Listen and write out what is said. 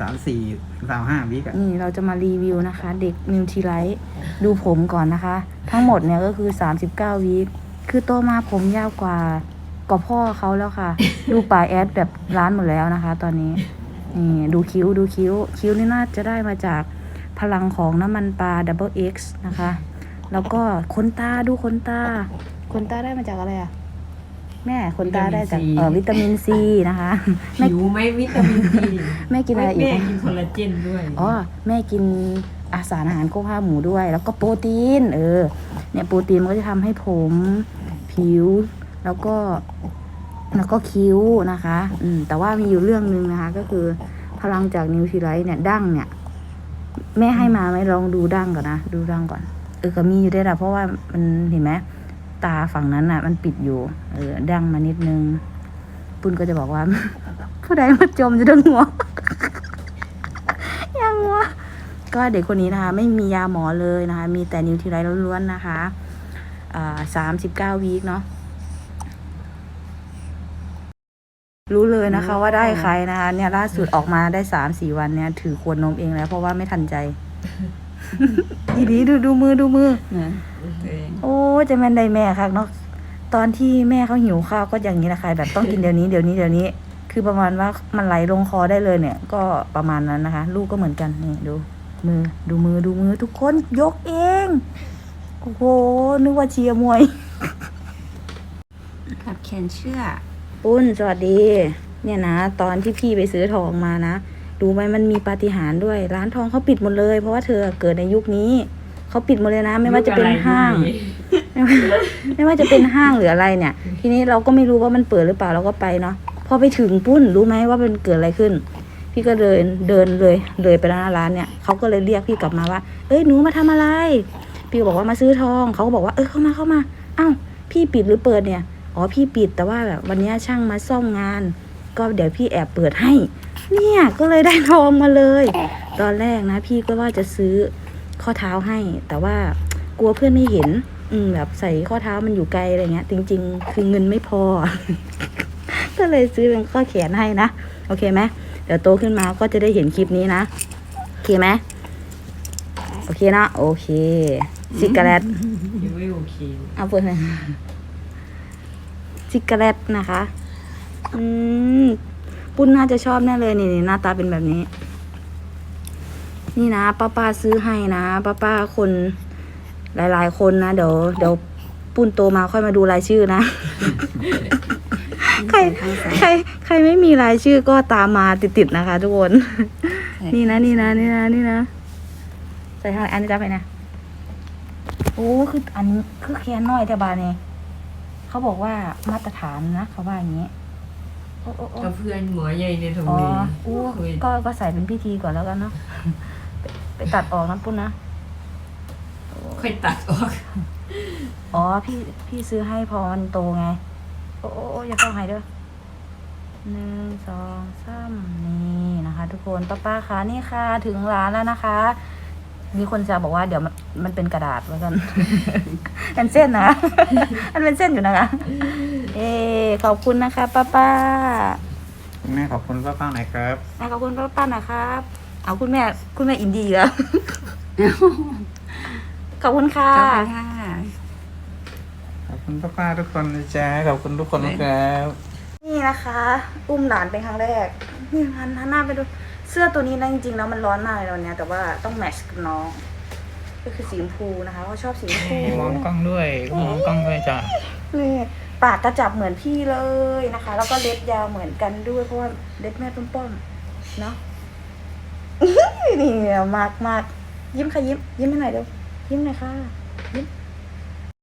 สามสี่สามห้าวิกอะนี่เราจะมารีวิวนะคะ เด็กนิวทีไลท์ดูผมก่อนนะคะ ทั้งหมดเนี่ยก็คือ39วีคคือโตมาผมยาวกว่ากว่าพ่อเขาแล้วค่ะ ดูป่าแอดแบบร้านหมดแล้วนะคะ ตอนนี้นี่ดูคิ้วดูคิ้ว คิ้วนี่น่าจะได้มาจากพลังของน้ำมันปลา Double X นะคะ แล้วก็ขนตาดูขนตาขนตาได้มาจากอะไรอะ แม่ขนตาได้จากเออวิตามินซีนะคะไม่ผิวไหม่วิตามินซีแม่กินอะไรอีกแม่นะกินคอลลาเจนด้วยอ๋อแม่กินอาสารอาหารโคข้าวหมูด้วย แล้วก็โปรตีน เออ เนี่ยโปรตีนมันก็จะทำให้ผม ผิว แล้วก็ แล้วก็คิ้วนะคะ อืม แต่ว่ามีอยู่เรื่องหนึ่งนะคะ ก็คือ พลังจากนิวทรีไลท์เนี่ยดั้งเนี่ย แม่ให้มาไหมลองดูดั้งก่อนนะ ดูดั้งก่อน เออก็มีอยู่ได้วยละเพราะว่ามันเห็นไหม ตาฝั่งนั้นอะ มันปิดอยู่ เออดังมานิดนึง ปุ้นก็จะบอกว่า ผู้ใดมาจมจะต้องหัว ยังวะก็เด็กคนนี้นะคะ ไม่มียาหมอเลยนะคะ มีแต่นิวทีไลท์ล้วนๆนะคะอ่าสามสิบเก้าวีคเนาะรู้เลยนะคะว่าได้ใครนะคะ เนี่ยล่าสุดออกมาได้สามสี่วันเนี่ย ถือขวดนมเองแล้ว เพราะว่าไม่ทันใจ ดีดีดูดูมือดูมือโอ้จะแม่นได้แม่ค่ะเนาะตอนที่แม่เขาหิวข้าวก็อย่างนี้นะคะแบบต้องกินเดี๋ยวนี้เดี๋ยวนี้เดี๋ยวนี้ คือประมาณว่ามันไหลลงคอได้เลยเนี่ย ก็ประมาณนั้นนะคะ ลูกก็เหมือนกันนี่ดู มือดูมือดูมือทุกคนยกเองโอ้โหนึกว่าเชียร์มวย ขับแขนเชื่อปุ้นสวัสดี เนี่ยนะ ตอนที่พี่ไปซื้อทองมานะ ดูไหมมันมีปาฏิหาริย์ด้วย ร้านทองเขาปิดหมดเลย เพราะว่าเธอเกิดในยุคนี้เขาปิดหมดเลยนะ ไม่ว่าจะเป็นห้างไม่ว่าไม่ว่าจะเป็นห้างหรืออะไรเนี่ย ทีนี้เราก็ไม่รู้ว่ามันเปิดหรือเปล่าเราก็ไปเนาะพอไปถึงปุ้นรู้ไหมว่ามันเกิดอะไรขึ้น พี่ก็เดินเดินเลยเลยไปหน้าร้านเนี่ยเขาก็เลยเรียกพี่กลับมาว่า เอ้ยหนูมาทำอะไร พี่ก็บอกว่ามาซื้อทองเขาก็บอกว่าเออเข้ามาเข้ามาอ้าวพี่ปิดหรือเปิดเนี่ยอ๋อพี่ปิดแต่ว่าแบบวันเนี้ยช่างมาซ่อมงาน ก็เดี๋ยวพี่แอบเปิดให้ เนี่ยก็เลยได้ทองมาเลย ตอนแรกนะ พี่ก็ว่าจะซื้อข้อเท้าให้ แต่ว่ากลัวเพื่อนไม่เห็น อืมแบบใส่ข้อเท้ามันอยู่ไกลอะไรเงี้ย จริง ๆ คือเงินไม่พอ ก็เลยซื้อเป็นข้อแขนให้นะ โอเคไหมเดี๋ยวโตขึ้นมาก็จะได้เห็นคลิปนี้นะโอเคไหมโอเคนะโอเคซิกาเรตยังไม่โอเคเอาเปิดเลยซิกาเรตนะคะ อืมปุ้นน่าจะชอบแน่เลยนี่นี่หน้าตาเป็นแบบนี้ นี่นะป้าป้าซื้อให้นะป้าป้าคนหลาย ๆ คนนะเดี๋ยวเดี๋ยวปุ้นโตมาค่อยมาดูรายชื่อนะ ใครใคร ใครไม่มีรายชื่อก็ตามมาติดๆนะคะ ทุกคน นี่นะนี่นะนี่นะนี่นะใส่ทางไหนอันนี้จับไปนะโอ้คืออันนี้คือแค่น้อยแต่บาเนี่ยเขาบอกว่ามาตรฐานนะเขาว่าอย่างนี้ โอ้โอ้โอ้กับเพื่อนหมอใหญ่ในทอ๋อวีอู้เคยก็ก็ใส่เป็นพิธีก่อนแล้วกันเนาะไปไปตัดออกนะปุ้นนะค่อยตัดออก อ๋อพี่พี่ซื้อให้พอมันโตไง โอ้โอ้โอ้อย่าเข้าหายเด้อหนึ่งสองสามนี่นะคะ ทุกคนป้าป้าคะนี่ค่ะ ถึงร้านแล้วนะคะ มีคนจะบอกว่าเดี๋ยวมันมันเป็นกระดาษไว้กัน เป็นเส้นนะ มันเป็นเส้นอยู่นะคะ เอขอบคุณนะคะ ป้าป้าแม่ขอบคุณป้าป้าหน่อยครับแม่ขอบคุณป้าป้านะครับ เอาคุณแม่คุณแม่อินดีแล้ว ขอบคุณค่ะค่ะ ขอบคุณป้าป้าทุกคนนะจ๊ะขอบคุณทุกคนนะครับ นี่นะคะ อุ้มหลานเป็นครั้งแรกนี่หันหันหน้าไปดู เสื้อตัวนี้นะจริงๆแล้วมันร้อนมากเลยวันเนี้ยแต่ว่าต้องแมทช์กับน้อง ก็คือสีชมพูนะคะเขาชอบสีชมพูมองกล้องด้วยมองกล้องด้วยจ้ะนี่ปากกระจับเหมือนพี่เลยนะคะ แล้วก็เล็บยาวเหมือนกันด้วยเพราะว่าเล็บแม่ป้อมๆเนาะนี่มากมากยิ้มค่ะยิ้มยิ้มให้หน่อยเร็วยิ้มหน่อยค่ะยิ้ม